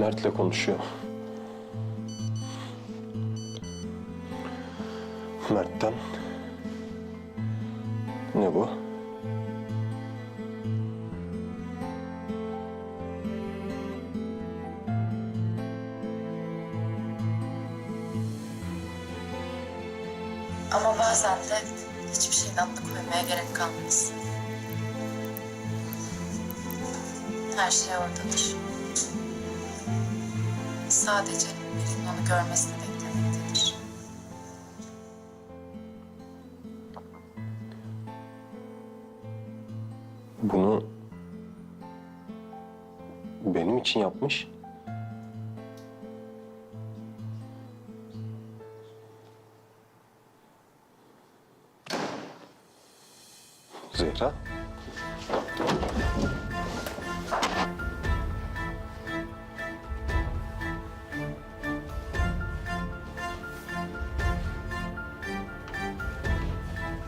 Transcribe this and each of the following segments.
Mert'le konuşuyor. Mert'ten. Ne bu? Ama bazen de hiçbir şeyin adını koymaya gerek kalmaz. Her şey oradadır. Sadece birinin onu görmesini beklemektedir. Bunu benim için yapmış. Zehra.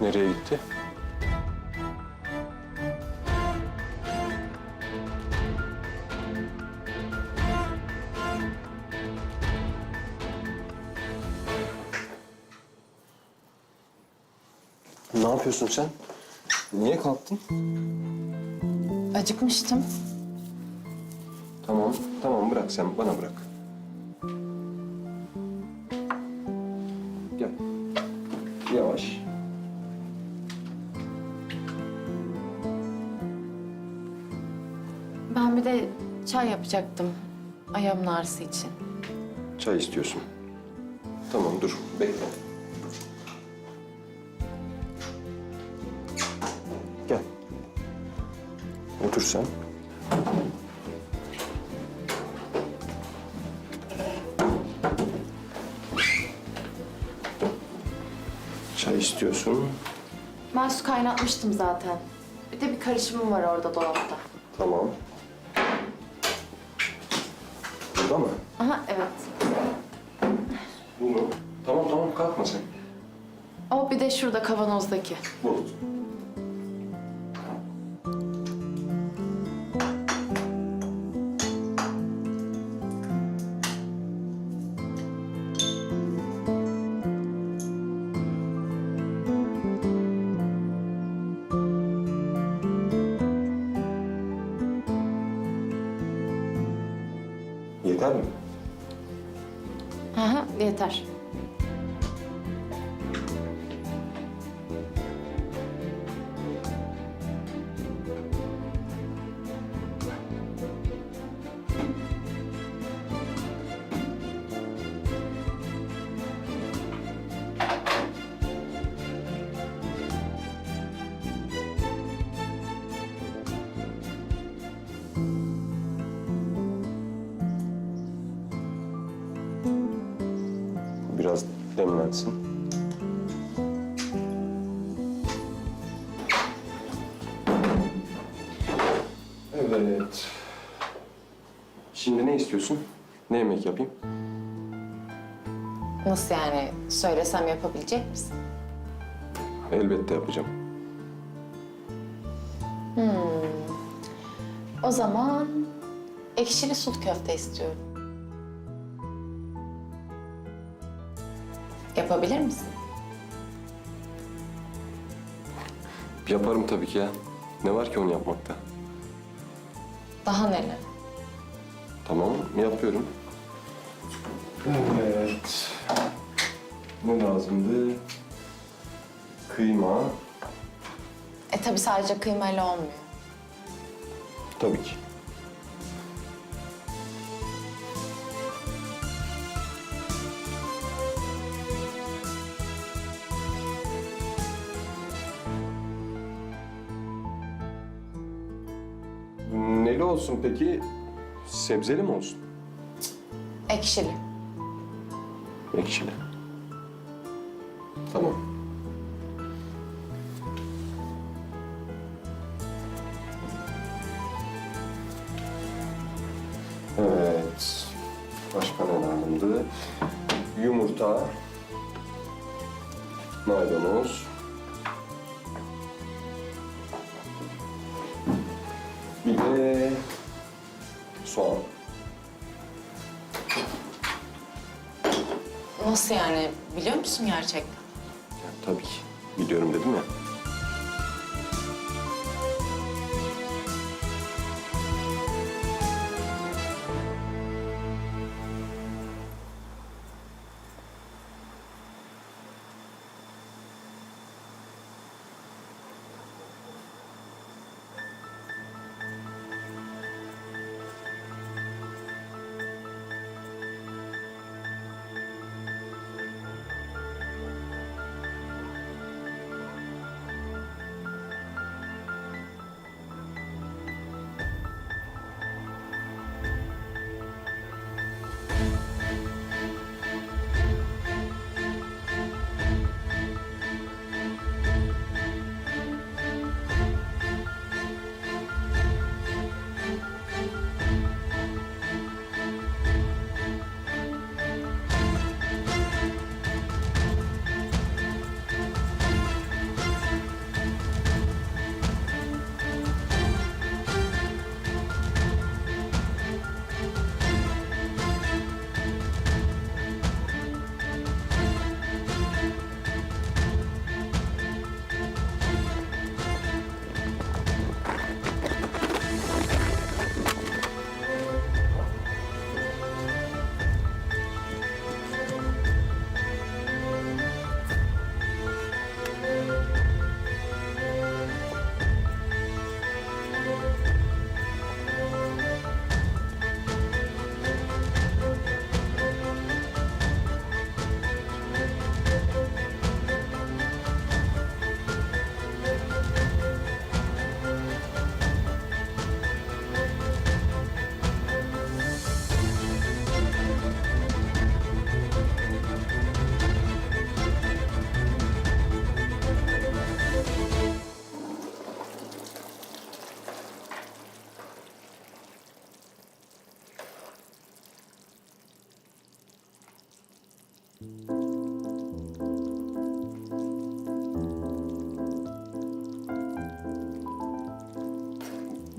Nereye gitti? Ne yapıyorsun sen? Niye kalktın? Acıkmıştım. Tamam, tamam bırak sen, bana bırak. Gel. Yavaş. De çay yapacaktım ayağımın ağrısı için. Çay istiyorsun. Tamam dur, bekle. Gel. Otur sen. Çay istiyorsun. Ben su kaynatmıştım zaten. Bir de bir karışımım var orada dolapta. Tamam. Burada mı? Aha evet. Bu mu? Tamam tamam kalkma sen. O bir de şurada kavanozdaki. Bulut. Yeter mi? Aha yeter. Demlensin. Evet. Şimdi ne istiyorsun? Ne yemek yapayım? Nasıl yani? Söylesem yapabilecek misin? Elbette yapacağım. O zaman ekşili sut köfte istiyorum. Yapabilir misin? Yaparım tabii ki ya. Ne var ki onu yapmakta? Daha neler? Tamam, yapıyorum. Evet. Ne lazımdı? Kıyma. E tabii sadece kıymayla olmuyor. Tabii ki. Olsun peki? Sebzeli mi olsun? Ekşili. Ekşili. Tamam. Evet. Başka ne lazımdı? Yumurta. Maydanoz. Nasıl yani? Biliyor musun gerçekten? Ya, tabii ki. Biliyorum dedim ya.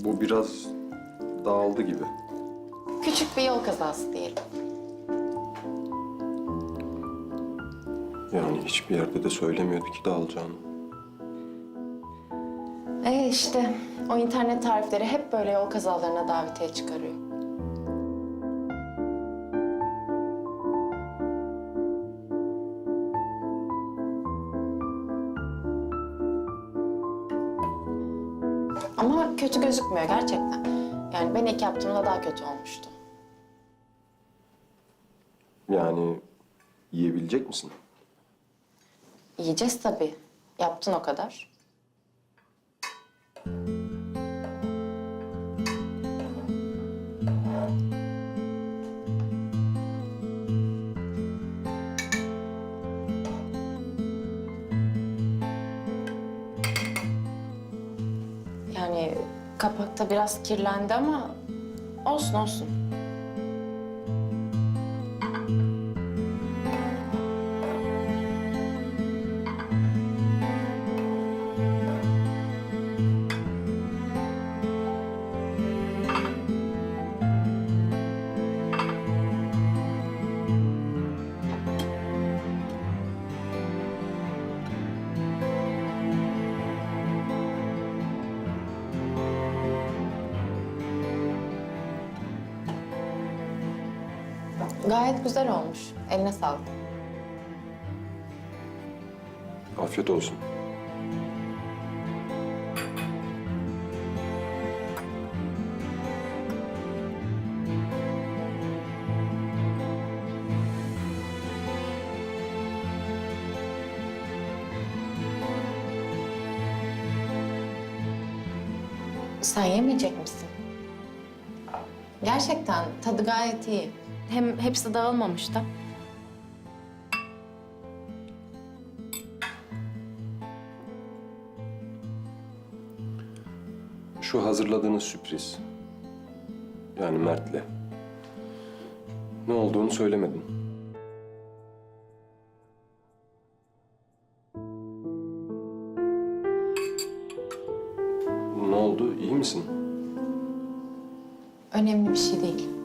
Bu biraz dağıldı gibi. Küçük bir yol kazası diyelim. Yani hiçbir yerde de söylemiyordu ki dağılacağını. Ee işte o internet tarifleri hep böyle yol kazalarına davetiye çıkarıyor. Kötü gözükmüyor gerçekten. Yani ben ilk yaptığımda daha kötü olmuştu. Yani yiyebilecek misin? Yiyeceğiz tabii. Yaptın o kadar. Kapakta biraz kirlendi ama olsun olsun. Gayet güzel olmuş. Eline sağlık. Afiyet olsun. Sen yemeyecek misin? Gerçekten tadı gayet iyi. Hem hepsi dağılmamış da. Şu hazırladığınız sürpriz. Yani Mert'le. Ne olduğunu söylemedin. Ne oldu? İyi misin? Önemli bir şey değil.